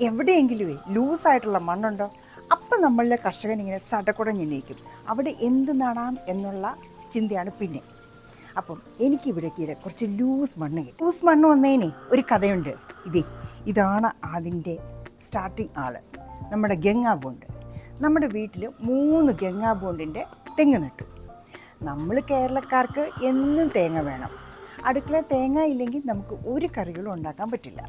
എവിടെയെങ്കിലും ലൂസായിട്ടുള്ള മണ്ണുണ്ടോ? അപ്പം നമ്മളിലെ കർഷകൻ ഇങ്ങനെ സടകുടഞ്ഞെണീക്കും അവിടെ എന്ത് നടാം എന്നുള്ള ചിന്തയാണ് പിന്നെ. അപ്പം എനിക്കിവിടേക്ക് കുറച്ച് ലൂസ് മണ്ണ് കിട്ടും. ലൂസ് മണ്ണ് വന്നേനെ ഒരു കഥയുണ്ട്. ഇതേ ഇതാണ് അതിന്റെ സ്റ്റാർട്ടിങ് ആൾ. നമ്മുടെ ഗംഗാ ബോണ്ട്. നമ്മുടെ വീട്ടിൽ മൂന്ന് ഗംഗാ ബോണ്ടിന്റെ തെങ്ങ് നട്ടു. നമ്മൾ കേരളക്കാർക്ക് എന്നും തേങ്ങ വേണം. അടുക്കള തേങ്ങ ഇല്ലെങ്കിൽ നമുക്ക് ഒരു കറികളും ഉണ്ടാക്കാൻ പറ്റില്ല.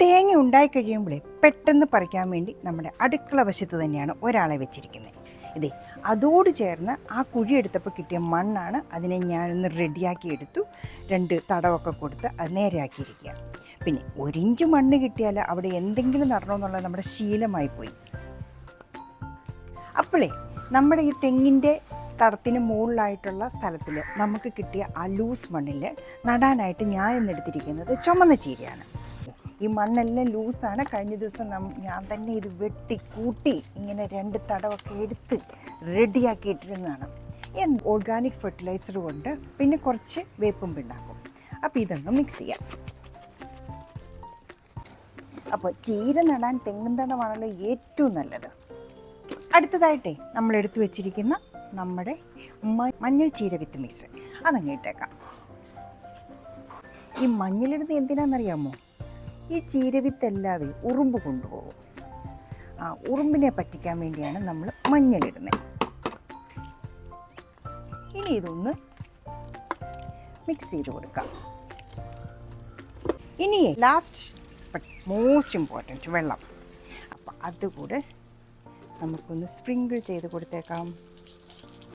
തേങ്ങ ഉണ്ടായി കഴിയുമ്പോഴേ പെട്ടെന്ന് പറിക്കാൻ വേണ്ടി നമ്മുടെ അടുക്കള വശത്ത് തന്നെയാണ് ഒരാളെ വെച്ചിരിക്കുന്നത്. ഇതെ അതോട് ചേർന്ന് ആ കുഴി എടുത്തപ്പോൾ കിട്ടിയ മണ്ണാണ് അതിനെ ഞാനൊന്ന് റെഡിയാക്കി എടുത്തു രണ്ട് തടവൊക്കെ കൊടുത്ത് അത് നേരെയാക്കിയിരിക്കുക. പിന്നെ ഒരിഞ്ച് മണ്ണ് കിട്ടിയാൽ അവിടെ എന്തെങ്കിലും നടണമെന്നുള്ളത് നമ്മുടെ ശീലമായി പോയി. അപ്പോളേ നമ്മുടെ ഈ തെങ്ങിന്റെ തടത്തിന് മുകളിലായിട്ടുള്ള സ്ഥലത്തിൽ നമുക്ക് കിട്ടിയ ആ ലൂസ് മണ്ണിൽ നടാനായിട്ട് ഞാൻ എന്നെടുത്തിരിക്കുന്നത് ചുമന്ന ചീരയാണ്. ഈ മണ്ണെല്ലാം ലൂസാണ്. കഴിഞ്ഞ ദിവസം ഞാൻ തന്നെ ഇത് വെട്ടി കൂട്ടി ഇങ്ങനെ രണ്ട് തടവൊക്കെ എടുത്ത് റെഡിയാക്കിയിട്ടിരുന്നതാണ്. ഓർഗാനിക് ഫെർട്ടിലൈസർ കൊണ്ട് പിന്നെ കുറച്ച് വേപ്പും പിണ്ണാക്കും. അപ്പോൾ ഇതൊന്ന് മിക്സ് ചെയ്യാം. അപ്പോൾ ചീര നടാൻ തെങ്ങും തടമാണല്ലോ ഏറ്റവും നല്ലത്. അടുത്തതായിട്ടേ നമ്മൾ എടുത്തു വെച്ചിരിക്കുന്ന നമ്മുടെ മഞ്ഞൾ ചീര വിത്ത് മിക്സ്. അതങ്ങ് ഇട്ടേക്കാം. ഈ മഞ്ഞളിടുന്നത് എന്തിനാണെന്നറിയാമോ ഈ ചീര വിത്ത് എല്ലാവരും ഉറുമ്പ് കൊണ്ടുപോകും. ആ ഉറുമ്പിനെ പറ്റിക്കാൻ വേണ്ടിയാണ് നമ്മൾ മഞ്ഞളിടുന്നത്. ഇനി ഇതൊന്ന് മിക്സ് ചെയ്ത് കൊടുക്കാം. ഇനി ലാസ്റ്റ് മോസ്റ്റ് ഇമ്പോർട്ടന്റ് വെള്ളം. അപ്പം അതുകൂടെ നമുക്കൊന്ന് സ്പ്രിങ്കിൾ ചെയ്ത് കൊടുത്തേക്കാം.